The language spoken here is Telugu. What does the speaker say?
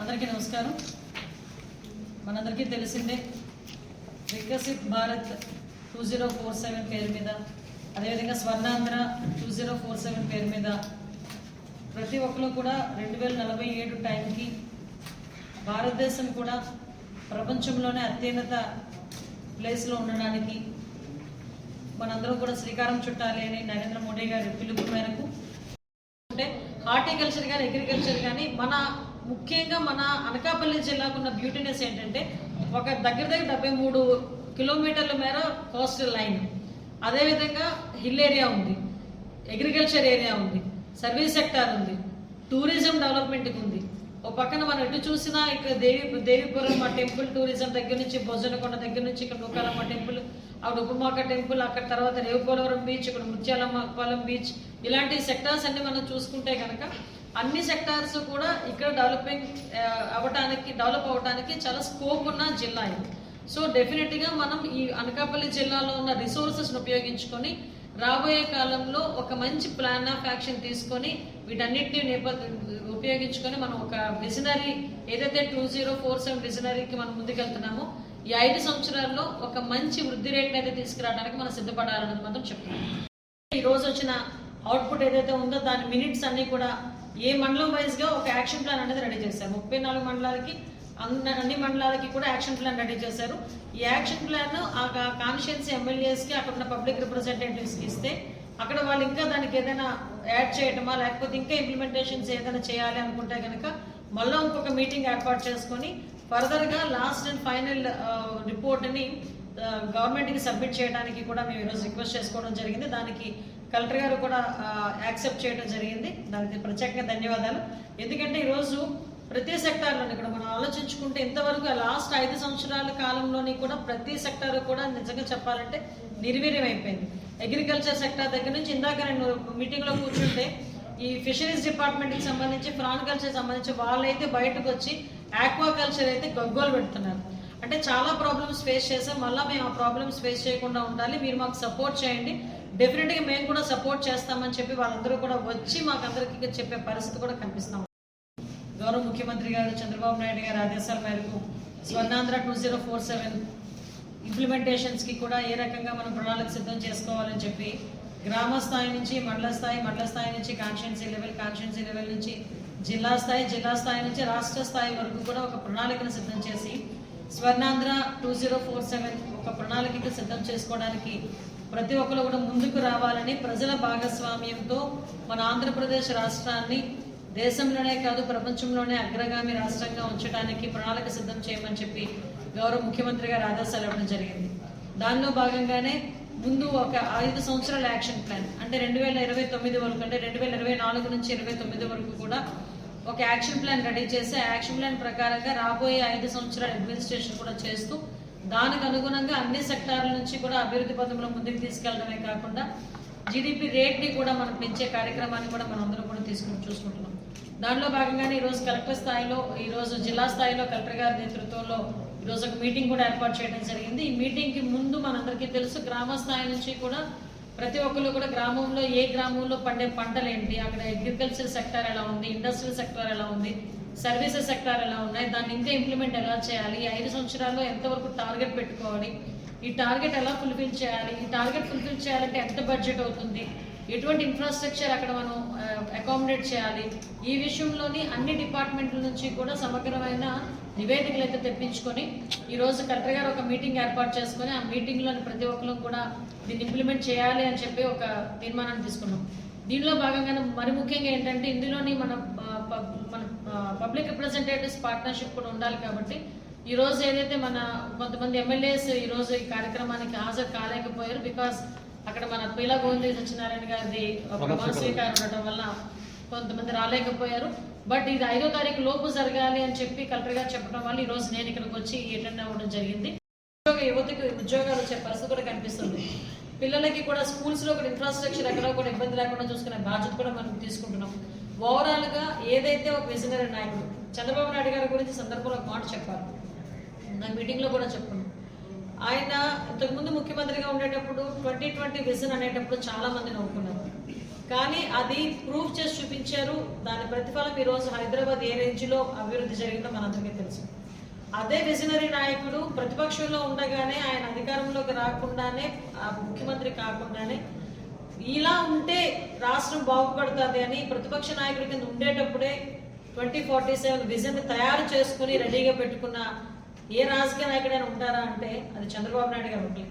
అందరికీ నమస్కారం. మనందరికీ తెలిసిందే Viksit Bharat two zero four seven పేరు మీద అదేవిధంగా Swarnandhra two zero four seven పేరు మీద ప్రతి ఒక్కరు కూడా రెండు వేల నలభై ఏడు టైంకి భారతదేశం కూడా ప్రపంచంలోనే అత్యున్నత ప్లేస్లో ఉండడానికి మనందరం కూడా శ్రీకారం చుట్టాలి అని నరేంద్ర మోడీ గారి పిలుపు మేరకు. అంటే హార్టికల్చర్ కానీ అగ్రికల్చర్ కానీ మన ముఖ్యంగా మన అనకాపల్లి జిల్లాకు ఉన్న బ్యూటీనెస్ ఏంటంటే ఒక దగ్గర దగ్గర డెబ్బై మూడు కిలోమీటర్ల మేర కోస్టల్ లైన్ అదేవిధంగా హిల్ ఏరియా ఉంది అగ్రికల్చర్ ఏరియా ఉంది సర్వీస్ సెక్టార్ ఉంది టూరిజం డెవలప్మెంట్కి ఉంది. ఓ పక్కన మనం ఎటు చూసినా ఇక్కడ దేవి దేవిపురం ఆ టెంపుల్ టూరిజం దగ్గర నుంచి భోజనకొండ దగ్గర నుంచి ఇక్కడ నూకాలమ్మ టెంపుల్ అక్కడ ఉపమాక టెంపుల్ అక్కడ తర్వాత రేవుపోలవరం బీచ్ ఇక్కడ ముత్యాలమ్మ బీచ్ ఇలాంటి సెక్టార్స్ అన్ని మనం చూసుకుంటే కనుక అన్ని సెక్టార్స్ కూడా ఇక్కడ డెవలపింగ్ అవ్వటానికి డెవలప్ అవ్వడానికి చాలా స్కోప్ ఉన్న జిల్లా ఇది. సో డెఫినెట్గా మనం ఈ అనకాపల్లి జిల్లాలో ఉన్న రిసోర్సెస్ని ఉపయోగించుకొని రాబోయే కాలంలో ఒక మంచి ప్లాన్ ఆఫ్ యాక్షన్ తీసుకొని వీటన్నిటిని నేపథ్య ఉపయోగించుకొని మనం ఒక విజనరీ ఏదైతే టూ జీరో ఫోర్ సెవెన్ విజనరీకి మనం ముందుకెళ్తున్నామో ఈ ఐదు సంవత్సరాల్లో ఒక మంచి వృద్ధి రేట్ని అయితే తీసుకురావడానికి మనం సిద్ధపడాలన్నది మాత్రం చెప్తున్నాం ఈరోజు వచ్చిన అవుట్పుట్ ఏదైతే ఉందో దాని మినిట్స్ అన్నీ కూడా ఏ మండలం వైజ్గా ఒక యాక్షన్ ప్లాన్ అనేది రెడీ చేశారు. ముప్పై నాలుగు మండలాలకి అన్ని అన్ని మండలాలకి కూడా యాక్షన్ ప్లాన్ రెడీ చేశారు. ఈ యాక్షన్ ప్లాన్ ఆ కాన్షియన్స్ ఎమ్మెల్యేస్కి అక్కడ ఉన్న పబ్లిక్ రిప్రజెంటేటివ్స్కి ఇస్తే అక్కడ వాళ్ళు ఇంకా దానికి ఏదైనా యాడ్ చేయటమా లేకపోతే ఇంకా ఇంప్లిమెంటేషన్స్ ఏదైనా చేయాలి అనుకుంటే కనుక మళ్ళీ ఇంకొక మీటింగ్ ఏర్పాటు చేసుకొని ఫర్దర్గా లాస్ట్ అండ్ ఫైనల్ రిపోర్ట్ని గవర్నమెంట్కి సబ్మిట్ చేయడానికి కూడా మేము ఈరోజు రిక్వెస్ట్ చేసుకోవడం జరిగింది. దానికి కలెక్టర్ గారు కూడా యాక్సెప్ట్ చేయడం జరిగింది. దానికి ప్రత్యేకంగా ధన్యవాదాలు. ఎందుకంటే ఈరోజు ప్రతి సెక్టార్లో ఇక్కడ మనం ఆలోచించుకుంటే ఇంతవరకు లాస్ట్ ఐదు సంవత్సరాల కాలంలోని కూడా ప్రతి సెక్టార్ కూడా నిజంగా చెప్పాలంటే నిర్వీర్యం అయిపోయింది అగ్రికల్చర్ సెక్టార్ దగ్గర నుంచి ఇందాక నేను మీటింగ్లో కూర్చుంటే ఈ ఫిషరీస్ డిపార్ట్మెంట్కి సంబంధించి ప్రాన్ కల్చర్ సంబంధించి వాళ్ళైతే బయటకు వచ్చి ఆక్వా కల్చర్ అయితే గగ్గోలు పెడుతున్నారు. అంటే చాలా ప్రాబ్లమ్స్ ఫేస్ చేసాం. మళ్ళీ మేము ఆ ప్రాబ్లమ్స్ ఫేస్ చేయకుండా ఉండాలి. మీరు మాకు సపోర్ట్ చేయండి. డెఫినెట్గా మేము కూడా సపోర్ట్ చేస్తామని చెప్పి వాళ్ళందరూ కూడా వచ్చి మాకు చెప్పే పరిస్థితి కూడా కనిపిస్తాం గౌరవ ముఖ్యమంత్రి గారు చంద్రబాబు నాయుడు గారి ఆదేశాల మేరకు Swarnandhra two zero four seven ఇంప్లిమెంటేషన్స్కి కూడా ఏ రకంగా మనం ప్రణాళిక సిద్ధం చేసుకోవాలని చెప్పి గ్రామ స్థాయి నుంచి మండల స్థాయి మండల స్థాయి నుంచి కాన్స్టిట్యున్సీ లెవెల్ కాన్స్టిట్యున్సీ లెవెల్ నుంచి జిల్లా స్థాయి జిల్లా స్థాయి నుంచి రాష్ట్ర స్థాయి వరకు కూడా ఒక ప్రణాళికను సిద్ధం చేసి Swarnandhra two zero four seven ఒక ప్రణాళికకు సిద్ధం చేసుకోవడానికి ప్రతి ఒక్కరు కూడా ముందుకు రావాలని ప్రజల భాగస్వామ్యంతో మన ఆంధ్రప్రదేశ్ రాష్ట్రాన్ని దేశంలోనే కాదు ప్రపంచంలోనే అగ్రగామి రాష్ట్రంగా ఉంచడానికి ప్రణాళిక సిద్ధం చేయమని చెప్పి గౌరవ ముఖ్యమంత్రి గారు ఆదేశాలు ఇవ్వడం జరిగింది. దానిలో భాగంగానే ముందు ఒక ఐదు సంవత్సరాల యాక్షన్ ప్లాన్ అంటే రెండు వేల ఇరవై తొమ్మిది వరకు అంటే రెండు వేల ఇరవై నాలుగు నుంచి ఇరవై తొమ్మిది వరకు కూడా ఒక యాక్షన్ ప్లాన్ రెడీ చేసి ఆ యాక్షన్ ప్లాన్ ప్రకారంగా రాబోయే ఐదు సంవత్సరాల అడ్మినిస్ట్రేషన్ కూడా చేస్తూ దానికి అనుగుణంగా అన్ని సెక్టార్ల నుంచి కూడా అభివృద్ధి పథంలో ముందుకు తీసుకెళ్ళడమే కాకుండా జీడిపి రేట్ని కూడా మనం పెంచే కార్యక్రమాన్ని కూడా మనం అందరం కూడా తీసుకుని చూసుకుంటున్నాం. దానిలో భాగంగానే ఈరోజు కలెక్టర్ స్థాయిలో ఈరోజు జిల్లా స్థాయిలో కలెక్టర్ గారి నేతృత్వంలో ఈరోజు ఒక మీటింగ్ కూడా ఏర్పాటు చేయడం జరిగింది. ఈ మీటింగ్కి ముందు మనందరికీ తెలుసు గ్రామ స్థాయి నుంచి కూడా ప్రతి ఒక్కరు కూడా గ్రామంలో ఏ గ్రామంలో పండే పంటలు ఏంటి అక్కడ అగ్రికల్చర్ సెక్టార్ ఎలా ఉంది? ఇండస్ట్రియల్ సెక్టార్ ఎలా ఉంది? సర్వీసెస్ సెక్టార్ ఎలా ఉన్నాయి? దాన్ని ఇంకా ఇంప్లిమెంట్ ఎలా చేయాలి? ఈ ఐదు సంవత్సరాల్లో ఎంతవరకు టార్గెట్ పెట్టుకోవాలి? ఈ టార్గెట్ ఎలా ఫుల్ఫిల్ చేయాలి? ఈ టార్గెట్ ఫుల్ఫిల్ చేయాలంటే ఎంత బడ్జెట్ అవుతుంది? ఎటువంటి ఇన్ఫ్రాస్ట్రక్చర్ అక్కడ మనం అకామిడేట్ చేయాలి? ఈ విషయంలోని అన్ని డిపార్ట్మెంట్ల నుంచి కూడా సమగ్రమైన నివేదికలు అయితే తెప్పించుకొని ఈరోజు కలెక్టర్ గారు ఒక మీటింగ్ ఏర్పాటు చేసుకొని ఆ మీటింగ్లోని ప్రతి ఒక్కరు కూడా దీన్ని ఇంప్లిమెంట్ చేయాలి అని చెప్పి ఒక తీర్మానాన్ని తీసుకున్నాం. దీనిలో భాగంగానే మరి ముఖ్యంగా ఏంటంటే ఇందులోని మన మన పబ్లిక్ రిప్రజెంటేటివ్స్ పార్ట్నర్షిప్ కూడా ఉండాలి కాబట్టి ఈ రోజు ఏదైతే మన కొంతమంది ఎమ్మెల్యేస్ ఈ రోజు ఈ కార్యక్రమానికి హాజరు కాలేకపోయారు బికాస్ అక్కడ మన పీలా గోవింద సత్యనారాయణ గారిది ఒక ప్రమాణ స్వీకారం ఉండటం వల్ల కొంతమంది రాలేకపోయారు. బట్ ఇది ఐదో తారీఖు లోపు జరగాలి అని చెప్పి కలెక్టర్ గారు చెప్పడం వల్ల ఈ రోజు నేను ఇక్కడికి వచ్చి అటెండ్ అవ్వడం జరిగింది. ఉద్యోగ యువతకు ఉద్యోగాలు వచ్చే పరిస్థితి కూడా కనిపిస్తుంది. పిల్లలకి కూడా స్కూల్స్లో కూడా ఇన్ఫ్రాస్ట్రక్చర్ ఎక్కడ కూడా ఇబ్బంది లేకుండా చూసుకునే బాధ్యత కూడా మనం తీసుకుంటున్నాం. ఓవరాల్గా ఏదైతే ఒక విజనరీ నాయకుడు చంద్రబాబు నాయుడు గారి గురించి సందర్భంలో ఒక మాట చెప్పారు నా మీటింగ్లో కూడా చెప్పుకున్నాం ఆయన ఇంతకుముందు ముఖ్యమంత్రిగా ఉండేటప్పుడు ట్వంటీ ట్వంటీ విజన్ అనేటప్పుడు చాలా మంది నవ్వుకున్నారు. కానీ అది ప్రూఫ్ చేసి చూపించారు. దాని ప్రతిఫలం ఈ రోజు హైదరాబాద్ ఏ రేంజ్లో అభివృద్ధి జరిగిందో మనందరికీ తెలుసు. అదే విజనరీ నాయకుడు ప్రతిపక్షంలో ఉండగానే ఆయన అధికారంలోకి రాకుండానే ముఖ్యమంత్రి కాకుండానే ఇలా ఉంటే రాష్ట్రం బాగుపడుతుంది అని ప్రతిపక్ష నాయకుడి కింద ఉండేటప్పుడే ట్వంటీ ఫార్టీ సెవెన్ విజన్ తయారు చేసుకుని రెడీగా పెట్టుకున్న ఏ రాజకీయ నాయకుడైనా ఉంటారా అంటే అది చంద్రబాబు నాయుడు గారు ఒకటి.